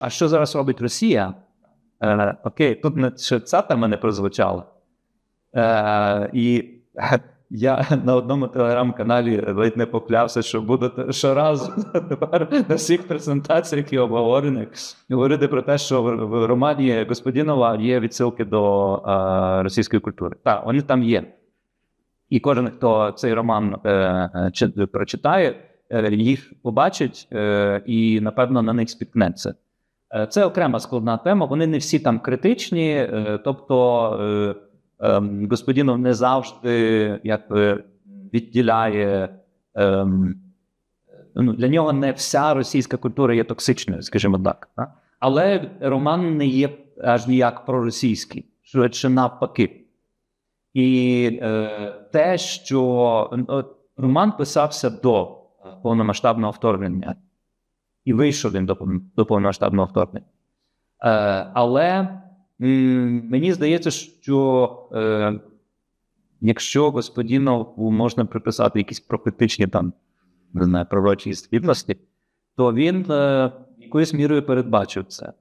А що зараз робить Росія? Е, окей, тут ще ця тема не прозвучала. Е, і я на одному телеграм-каналі ледь не поклявся, що буду щоразу тепер на всіх презентаціях і обговореннях говорити про те, що в, романі Господінова є відсилки до е, російської культури. Так, вони там є. І кожен, хто цей роман е, чи- прочитає, е, їх побачить е, і, напевно, на них спіткнеться. Е, Це окрема складна тема. Вони не всі там критичні, е, тобто е, ем, Господінов не завжди якби відділяє. ем, Ну, для нього не вся російська культура є токсичною, скажімо так. Але роман не є аж ніяк проросійський, швидше навпаки. І е, те, що ну, роман писався до повномасштабного вторгнення, і вийшов він до, повномасштабного вторгнення. Е, але мені здається, що е, якщо господінову можна приписати якісь профетичні там, не знаю, пророчі здібності, то він е, якоюсь мірою передбачив це.